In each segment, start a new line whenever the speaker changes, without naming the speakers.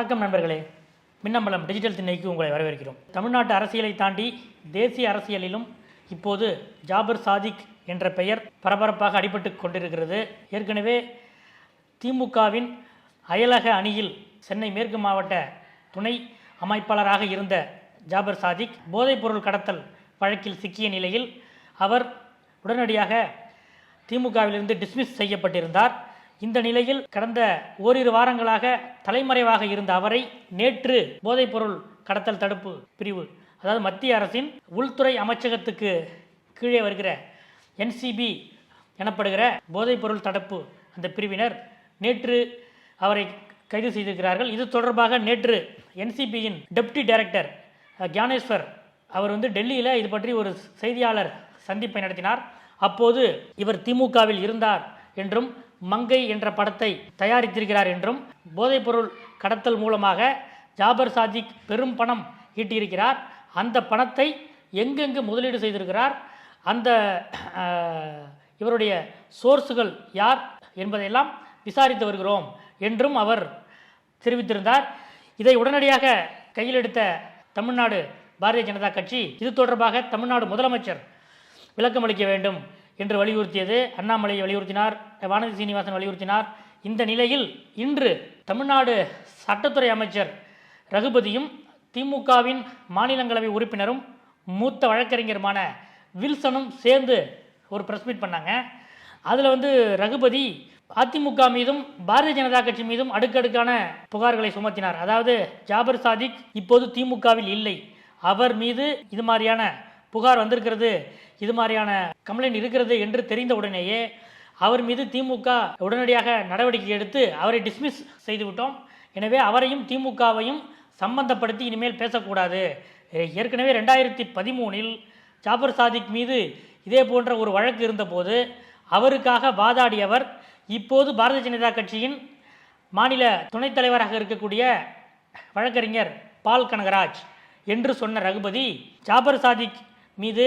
வணக்கம் நண்பர்களே. மின்னம்பலம் டிஜிட்டல் திண்ணைக்கு உங்களை வரவேற்கிறோம். தமிழ்நாட்டு அரசியலை தாண்டி தேசிய அரசியலிலும் இப்போது ஜாபர் சாதிக் என்ற பெயர் பரபரப்பாக அடிபட்டு கொண்டிருக்கிறது. ஏற்கனவே திமுகவின் அயலக அணியில் சென்னை மேற்கு மாவட்ட துணை அமைப்பாளராக இருந்த ஜாபர் சாதிக் போதைப்பொருள் கடத்தல் வழக்கில் சிக்கிய நிலையில் அவர் உடனடியாக திமுகவிலிருந்து டிஸ்மிஸ் செய்யப்பட்டிருந்தார். இந்த நிலையில் கடந்த ஓரிரு வாரங்களாக தலைமறைவாக இருந்த அவரை நேற்று போதைப்பொருள் கடத்தல் தடுப்பு பிரிவு அதாவது மத்திய அரசின் உள்துறை அமைச்சகத்துக்கு கீழே வருகிற என்சிபி எனப்படுகிற போதைப்பொருள் தடுப்பு அந்த பிரிவினர் நேற்று அவரை கைது செய்திருக்கிறார்கள். இது தொடர்பாக நேற்று என்சிபியின் டெப்டி டைரக்டர் அஹ், ஞானேஸ்வர் அவர் வந்து டெல்லியில் இது பற்றி ஒரு செய்தியாளர் சந்திப்பை நடத்தினார். அப்போது இவர் திமுகவில் இருந்தார் என்றும் மங்கை என்ற படத்தை தயாரித்திருக்கிறார் என்றும் போதைப்பொருள் கடத்தல் மூலமாக ஜாபர் சாதிக் பெரும் பணம் ஈட்டியிருக்கிறார். அந்த பணத்தை எங்கெங்கு முதலீடு செய்திருக்கிறார்? அந்த இவருடைய சோர்ஸுகள் யார் என்பதையெல்லாம் விசாரித்து வருகிறோம் என்றும் அவர் தெரிவித்திருந்தார். இதை உடனடியாக கையில் எடுத்த தமிழ்நாடு பாரதிய ஜனதா கட்சி இது தொடர்பாக தமிழ்நாடு முதலமைச்சர் விளக்கம் அளிக்க வேண்டும் என்று வலியுறுத்தியது. அண்ணாமலை வலியுறுத்தினார். வானதி சீனிவாசன் வலியுறுத்தினார். இந்த நிலையில் இன்று தமிழ்நாடு சட்டத்துறை அமைச்சர் ரகுபதியும் திமுகவின் மாநிலங்களவை உறுப்பினரும் மூத்த வழக்கறிஞருமான வில்சனும் சேர்ந்து ஒரு ப்ரெஸ் மீட் பண்ணாங்க. அதில் வந்து ரகுபதி அதிமுக மீதும் பாரதிய ஜனதா கட்சி மீதும் அடுக்கடுக்கான புகார்களை சுமத்தினார். அதாவது ஜாபர் சாதிக் இப்போது திமுகவில் இல்லை. அவர் மீது இது மாதிரியான புகார் வந்திருக்கிறது. இது மாதிரியான கம்ப்ளைண்ட் இருக்கிறது என்று தெரிந்த உடனேயே அவர் மீது திமுக உடனடியாக நடவடிக்கை எடுத்து அவரை டிஸ்மிஸ் செய்துவிட்டோம். எனவே அவரையும் திமுகவையும் சம்பந்தப்படுத்தி இனிமேல் பேசக்கூடாது. ஏற்கனவே ரெண்டாயிரத்தி பதிமூணில் ஜாபர் சாதிக் மீது இதே போன்ற ஒரு வழக்கு இருந்தபோது அவருக்காக வாதாடியவர் இப்போது பாரதிய ஜனதா கட்சியின் மாநில துணைத் தலைவராக இருக்கக்கூடிய வழக்கறிஞர் பால் கனகராஜ் என்று சொன்ன ரகுபதி ஜாபர் சாதிக் மீது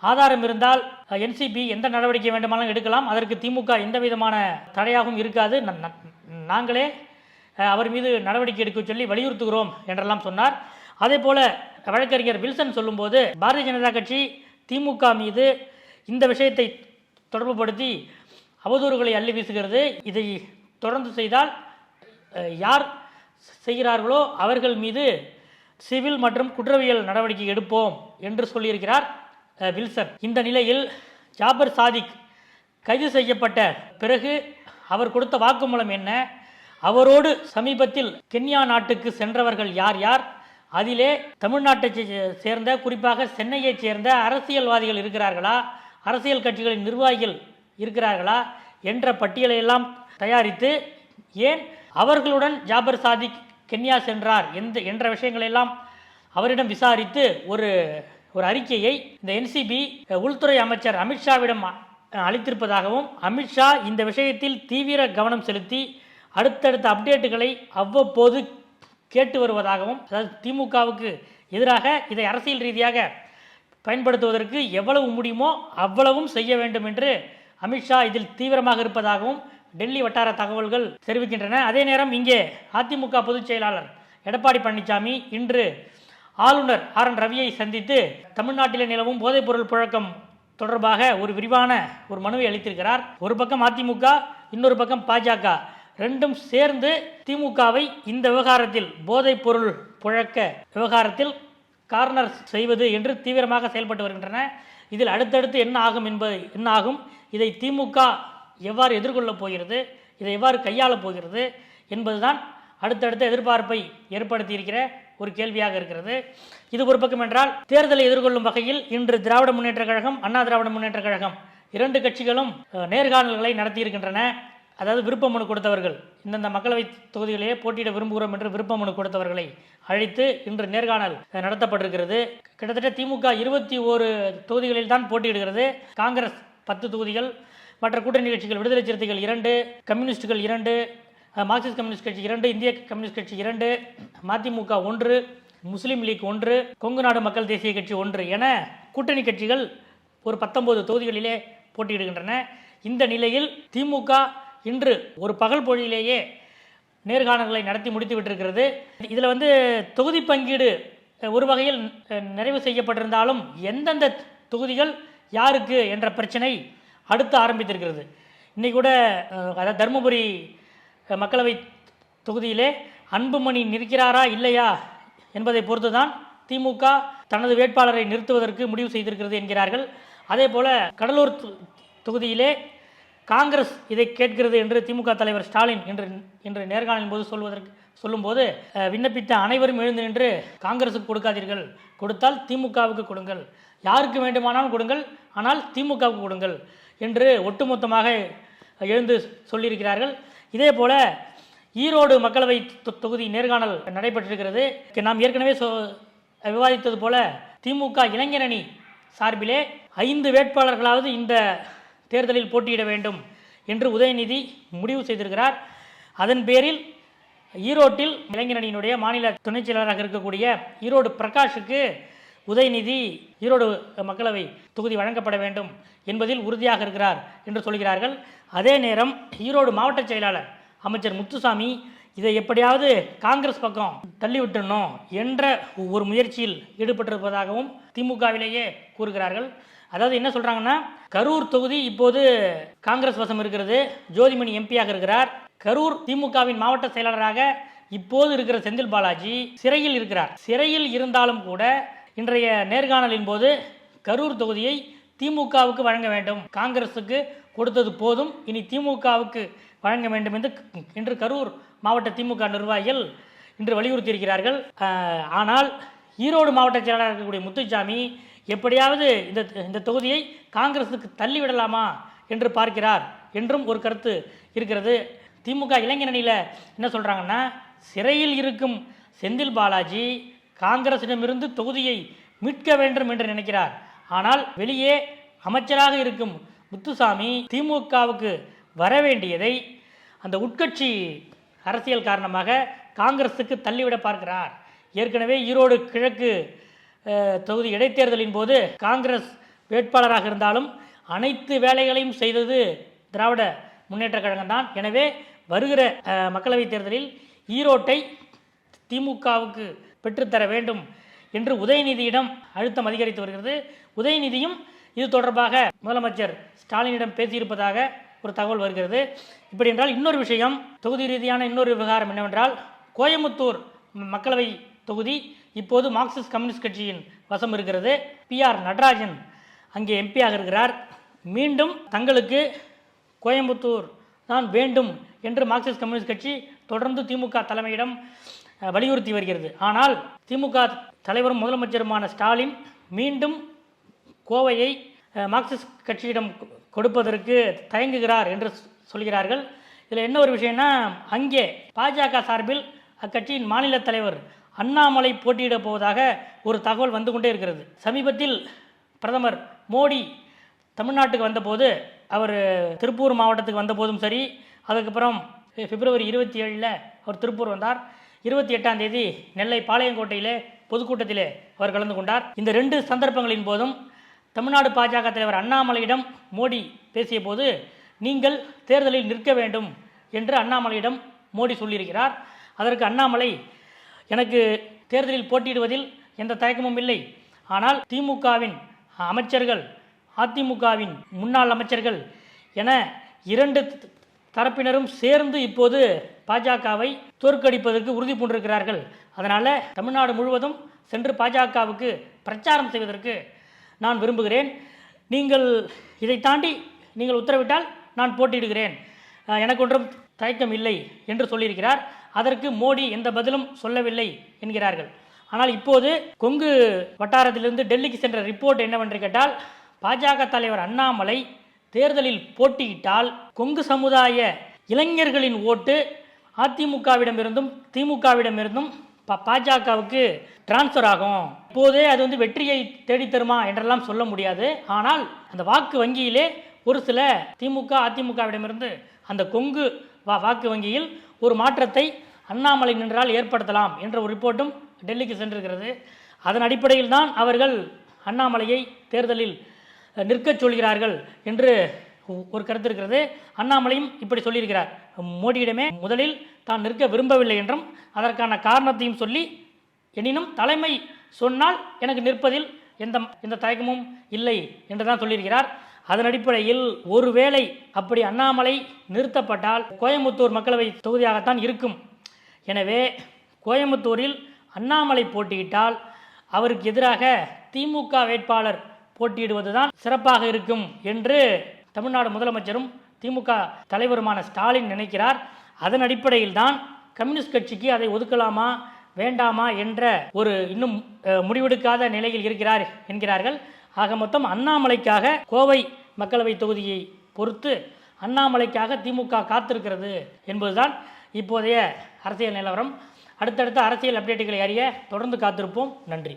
ஆதாரம் இருந்தால் என்சிபி எந்த நடவடிக்கை வேண்டுமானாலும் எடுக்கலாம். அதற்கு திமுக எந்த விதமான தடையாகவும் இருக்காது. ந- நாங்களே அவர் மீது நடவடிக்கை எடுக்க சொல்லி வலியுறுத்துகிறோம் என்றெல்லாம் சொன்னார். அதே போல வழக்கறிஞர் வில்சன் சொல்லும்போது பாரதிய ஜனதா கட்சி திமுக மீது இந்த விஷயத்தை தொடர்புபடுத்தி அவதூறுகளை அள்ளி வீசுகிறது. இதை தொடர்ந்து செய்தால் யார் செய்கிறார்களோ அவர்கள் மீது சிவில் மற்றும் குற்றவியல் நடவடிக்கை எடுப்போம் என்று சொல்லியிருக்கிறார். வில்சன். இந்த நிலையில் ஜாபர் சாதிக் கைது செய்யப்பட்ட பிறகு அவர் கொடுத்த வாக்குமூலம் என்ன? அவரோடு சமீபத்தில் கென்யா நாட்டுக்கு சென்றவர்கள் யார் யார்? அதிலே தமிழ்நாட்டை சே- சேர்ந்த குறிப்பாக சென்னையைச் சேர்ந்த அரசியல்வாதிகள் இருக்கிறார்களா? அரசியல் கட்சிகளின் நிர்வாகிகள் இருக்கிறார்களா? என்ற பட்டியலையெல்லாம் தயாரித்து ஏன் அவர்களுடன் ஜாபர் சாதிக் கென்யா சென்றார்? எந்த என்ற விஷயங்களெல்லாம் அவரிடம் விசாரித்து ஒரு ஒரு அறிக்கையை இந்த என்சிபி உள்துறை அமைச்சர் அமித்ஷாவிடம் அளித்திருப்பதாகவும் அமித்ஷா இந்த விஷயத்தில் தீவிர கவனம் செலுத்தி அடுத்தடுத்த அப்டேட்டுகளை அவ்வப்போது கேட்டு வருவதாகவும் அதாவது திமுகவுக்கு எதிராக இதை அரசியல் ரீதியாக பயன்படுத்துவதற்கு எவ்வளவு முடியுமோ அவ்வளவும் செய்ய வேண்டும் என்று அமித்ஷா இதில் தீவிரமாக இருப்பதாகவும் டெல்லி வட்டார தகவல்கள் தெரிவிக்கின்றன. அதே நேரம் இங்கே அதிமுக பொதுச் செயலாளர் எடப்பாடி பழனிசாமி இன்று ஆளுநர் ஆர். என். ரவியை சந்தித்து தமிழ்நாட்டில் நிலவும் போதைப்பொருள் புழக்கம் தொடர்பாக ஒரு விரிவான ஒரு மனுவை அளித்திருக்கிறார். ஒரு பக்கம் அதிமுக இன்னொரு பக்கம் பாஜக. ரெண்டும் சேர்ந்து திமுகவை இந்த விவகாரத்தில் போதைப்பொருள் புழக்க விவகாரத்தில் கார்னர் செய்வது என்று தீவிரமாக செயல்பட்டு வருகின்றன. இதில் அடுத்தடுத்து என்ன ஆகும் என்பது என்ன ஆகும்? இதை திமுக எவ்வாறு எதிர்கொள்ளப் போகிறது? இதை எவ்வாறு கையாளப் போகிறது? என்பதுதான் அடுத்தடுத்த எதிர்பார்ப்பை ஏற்படுத்தியிருக்கிற ஒரு கேள்வியாக இருக்கிறது. இது ஒரு பக்கம் என்றால் தேர்தலை எதிர்கொள்ளும் வகையில் இன்று திராவிட முன்னேற்ற கழகம் அண்ணா திராவிட முன்னேற்ற கழகம் இரண்டு கட்சிகளும் நேர்காணல்களை நடத்தியிருக்கின்றன. அதாவது விருப்ப மனு கொடுத்தவர்கள் இந்தந்த மக்களவை தொகுதிகளையே போட்டியிட விரும்புகிறோம் என்று விருப்ப மனு கொடுத்தவர்களை அழைத்து இன்று நேர்காணல் நடத்தப்பட்டிருக்கிறது. கிட்டத்தட்ட திமுக இருபத்தி ஓரு தொகுதிகளில் தான் போட்டியிடுகிறது. காங்கிரஸ் பத்து தொகுதிகள் மற்ற கூட்டணி கட்சிகள் விடுதலை சிறுத்தைகள் இரண்டு கம்யூனிஸ்டுகள் இரண்டு மார்க்சிஸ்ட் கம்யூனிஸ்ட் கட்சி இரண்டு இந்திய கம்யூனிஸ்ட் கட்சி இரண்டு மதிமுக ஒன்று முஸ்லீம் லீக் ஒன்று கொங்கு நாடு மக்கள் தேசிய கட்சி ஒன்று என கூட்டணி கட்சிகள் ஒரு பத்தொன்பது தொகுதிகளிலே போட்டியிடுகின்றன. இந்த நிலையில் திமுக இன்று ஒரு பகல் பொழுதிலேயே நேர்காணல்களை நடத்தி முடித்து விட்டிருக்கிறது. இதில் வந்து தொகுதி பங்கீடு ஒரு வகையில் நிறைவு செய்யப்பட்டிருந்தாலும் எந்தெந்த தொகுதிகள் யாருக்கு என்ற பிரச்சனை அடுத்து ஆரம்பித்திருக்கிறது. இன்னைக்கு கூட அதாவது தருமபுரி மக்களவை தொகுதியிலே அன்புமணி நிற்கிறாரா இல்லையா என்பதை பொறுத்துதான் திமுக தனது வேட்பாளரை நிறுத்துவதற்கு முடிவு செய்திருக்கிறது என்கிறார்கள். அதே போல கடலூர் தொகுதியிலே காங்கிரஸ் இதை கேட்கிறது என்று திமுக தலைவர் ஸ்டாலின் இன்று இன்று நேர்காணலின் போது சொல்வதற்கு சொல்லும்போது விண்ணப்பித்த அனைவரும் எழுந்து நின்று காங்கிரசுக்கு கொடுக்காதீர்கள். கொடுத்தால் திமுகவுக்கு கொடுங்கள். யாருக்கு வேண்டுமானாலும் கொடுங்கள். ஆனால் திமுகவுக்கு கொடுங்கள் என்று ஒட்டுமொத்தமாக எழுந்து சொல்லியிருக்கிறார்கள். இதே போல் ஈரோடு மக்களவை தொகுதி நேர்காணல் நடைபெற்றிருக்கிறது. நாம் ஏற்கனவே சொ விவாதித்தது போல திமுக இளைஞரணி சார்பிலே ஐந்து வேட்பாளர்களாவது இந்த தேர்தலில் போட்டியிட வேண்டும் என்று உதயநிதி முடிவு செய்திருக்கிறார். அதன் பேரில் ஈரோட்டில் இளைஞரணியினுடைய மாநில துணைச் செயலாளராக இருக்கக்கூடிய ஈரோடு பிரகாஷுக்கு உதயநிதி ஈரோடு மக்களவை தொகுதி வழங்கப்பட வேண்டும் என்பதில் உறுதியாக இருக்கிறார் என்று சொல்கிறார்கள். அதே நேரம் ஈரோடு மாவட்ட செயலாளர் அமைச்சர் முத்துசாமி இதை எப்படியாவது காங்கிரஸ் பக்கம் தள்ளிவிட்டணும் என்ற ஒரு முயற்சியில் ஈடுபட்டிருப்பதாகவும் திமுகவிலேயே கூறுகிறார்கள். அதாவது என்ன சொல்கிறாங்கன்னா கரூர் தொகுதி இப்போது காங்கிரஸ் வசம் இருக்கிறது. ஜோதிமணி எம்பியாக இருக்கிறார். கரூர் திமுகவின் மாவட்ட செயலாளராக இப்போது இருக்கிற செந்தில் பாலாஜி சிறையில் இருக்கிறார். சிறையில் இருந்தாலும் கூட இன்றைய நேர்காணலின் போது கரூர் தொகுதியை திமுகவுக்கு வழங்க வேண்டும். காங்கிரசுக்கு கொடுத்தது போதும். இனி திமுகவுக்கு வழங்க வேண்டும் என்று இன்று கரூர் மாவட்ட திமுக நிர்வாகிகள் இன்று வலியுறுத்தியிருக்கிறார்கள். ஆனால் ஈரோடு மாவட்ட செயலாளர் இருக்கக்கூடிய முத்துச்சாமி எப்படியாவது இந்த இந்த தொகுதியை காங்கிரசுக்கு தள்ளிவிடலாமா என்று பார்க்கிறார் என்றும் ஒரு கருத்து இருக்கிறது. திமுக இளைஞரணியில் என்ன சொல்கிறாங்கன்னா சிறையில் இருக்கும் செந்தில் பாலாஜி காங்கிரசிடமிருந்து தொகுதியை மீட்க வேண்டும் என்று நினைக்கிறார். ஆனால் வெளியே அமைச்சராக இருக்கும் முத்துசாமி திமுகவுக்கு வர வேண்டியதை அந்த உட்கட்சி அரசியல் காரணமாக காங்கிரஸுக்கு தள்ளிவிட பார்க்கிறார். ஏற்கனவே ஈரோடு கிழக்கு தொகுதி இடைத்தேர்தலின் போது காங்கிரஸ் வேட்பாளராக இருந்தாலும் அனைத்து வேலைகளையும் செய்தது திராவிட முன்னேற்ற கழகம் தான். எனவே வருகிற மக்களவைத் தேர்தலில் ஈரோட்டை திமுகவுக்கு பெற்றுத்தர வேண்டும் என்று உதயநிதியிடம் அழுத்தம் அதிகரித்து வருகிறது. உதயநிதியும் இது தொடர்பாக முதலமைச்சர் ஸ்டாலினிடம் பேசியிருப்பதாக ஒரு தகவல் வருகிறது. இப்படி என்றால் இன்னொரு விஷயம் தொகுதி ரீதியான இன்னொரு விவகாரம் என்னவென்றால் கோயம்புத்தூர் மக்களவை தொகுதி இப்போது மார்க்சிஸ்ட் கம்யூனிஸ்ட் கட்சியின் வசம் இருக்கிறது. பிஆர் நடராஜன் அங்கே எம்பியாக இருக்கிறார். மீண்டும் தங்களுக்கு கோயம்புத்தூர் தான் வேண்டும் என்று மார்க்சிஸ்ட் கம்யூனிஸ்ட் கட்சி தொடர்ந்து திமுக தலைமையிடம் வலியுறுத்தி வருகிறது. ஆனால் திமுக தலைவரும் முதலமைச்சருமான ஸ்டாலின் மீண்டும் கோவையை மார்க்சிஸ்ட் கட்சியிடம் கொடுப்பதற்கு தயங்குகிறார் என்று சொ- சொல்கிறார்கள். இதில் என்ன ஒரு விஷயம்னா அங்கே பாஜக சார்பில் அக்கட்சியின் மாநில தலைவர் அண்ணாமலை போட்டியிடப் போவதாக ஒரு தகவல் வந்து கொண்டே இருக்கிறது. சமீபத்தில் பிரதமர் மோடி தமிழ்நாட்டுக்கு வந்தபோது அவர் திருப்பூர் மாவட்டத்துக்கு வந்தபோதும் சரி அதுக்கப்புறம் பிப்ரவரி இருபத்தி ஏழில் அவர் திருப்பூர் வந்தார். இருபத்தி எட்டாம் தேதி நெல்லை பாளையங்கோட்டையிலே பொதுக்கூட்டத்திலே அவர் கலந்து கொண்டார். இந்த ரெண்டு சந்தர்ப்பங்களின் போதும் தமிழ்நாடு பாஜக தலைவர் அண்ணாமலையிடம் மோடி பேசிய போது நீங்கள் தேர்தலில் நிற்க வேண்டும் என்று அண்ணாமலையிடம் மோடி சொல்லியிருக்கிறார். அதற்கு அண்ணாமலை எனக்கு தேர்தலில் போட்டியிடுவதில் எந்த தயக்கமும் இல்லை. ஆனால் திமுகவின் அமைச்சர்கள் அதிமுகவின் முன்னாள் அமைச்சர்கள் என இரண்டு தரப்பினரும் சேர்ந்து இப்போது பாஜகவை தோற்கடிப்பதற்கு உறுதி பூண்டிருக்கிறார்கள். அதனால் தமிழ்நாடு முழுவதும் சென்று பாஜகவுக்கு பிரச்சாரம் செய்வதற்கு நான் விரும்புகிறேன். நீங்கள் இதை தாண்டி நீங்கள் உத்தரவிட்டால் நான் போட்டியிடுகிறேன். எனக்கு ஒன்றும் தயக்கம் இல்லை என்று சொல்லியிருக்கிறார். அதற்கு மோடி எந்த பதிலும் சொல்லவில்லை என்கிறார்கள். ஆனால் இப்போது கொங்கு வட்டாரத்திலிருந்து டெல்லிக்கு சென்ற ரிப்போர்ட் என்னவென்று கேட்டால் பாஜக தலைவர் அண்ணாமலை தேர்தலில் போட்டியிட்டால் கொங்கு சமுதாய இளைஞர்களின் ஓட்டு அதிமுகவிடமிருந்தும் திமுகவிடமிருந்தும் ப- பாஜகவுக்கு டிரான்ஸ்ஃபர் ஆகும். இப்போதே அது வந்து வெற்றியை தேடித்தருமா என்றெல்லாம் சொல்ல முடியாது. ஆனால் அந்த வாக்கு வங்கியிலே ஒரு சில திமுக அதிமுகவிடமிருந்து அந்த கொங்கு வா வாக்கு வங்கியில் ஒரு மாற்றத்தை அண்ணாமலை நின்றால் ஏற்படுத்தலாம் என்ற ஒரு ரிப்போர்ட்டும் டெல்லிக்கு சென்றிருக்கிறது. அதன் அடிப்படையில் தான் அவர்கள் அண்ணாமலையை தேர்தலில் நிற்கச் சொல்கிறார்கள் என்று ஒரு கருத்து இருக்கிறது. அண்ணாமலையும் இப்படி சொல்லியிருக்கிறார். மோடியிடமே முதலில் தான் நிற்க விரும்பவில்லை என்றும் அதற்கான காரணத்தையும் சொல்லி எனினும் தலைமை சொன்னால் எனக்கு நிற்பதில் எந்த எந்த தயக்கமும் இல்லை என்று தான் சொல்லியிருக்கிறார். அதன் அடிப்படையில் ஒருவேளை அப்படி அண்ணாமலை நிறுத்தப்பட்டால் கோயம்புத்தூர் மக்களவை தொகுதியாகத்தான் இருக்கும். எனவே கோயம்புத்தூரில் அண்ணாமலை போட்டியிட்டால் அவருக்கு எதிராக திமுக வேட்பாளர் போட்டியிடுவதுதான் சிறப்பாக இருக்கும் என்று தமிழ்நாடு முதலமைச்சரும் திமுக தலைவருமான ஸ்டாலின் நினைக்கிறார். அதன் அடிப்படையில் தான் கம்யூனிஸ்ட் கட்சிக்கு அதை ஒதுக்கலாமா வேண்டாமா என்ற ஒரு இன்னும் முடிவெடுக்காத நிலையில் இருக்கிறார் என்கிறார்கள். ஆக மொத்தம் அண்ணாமலைக்காக கோவை மக்களவை தொகுதியை பொறுத்து அண்ணாமலைக்காக திமுக காத்திருக்கிறது என்பதுதான் இப்போதைய அரசியல் நிலவரம். அடுத்தடுத்த அரசியல் அப்டேட்டுகளை அறிய தொடர்ந்து காத்திருப்போம். நன்றி.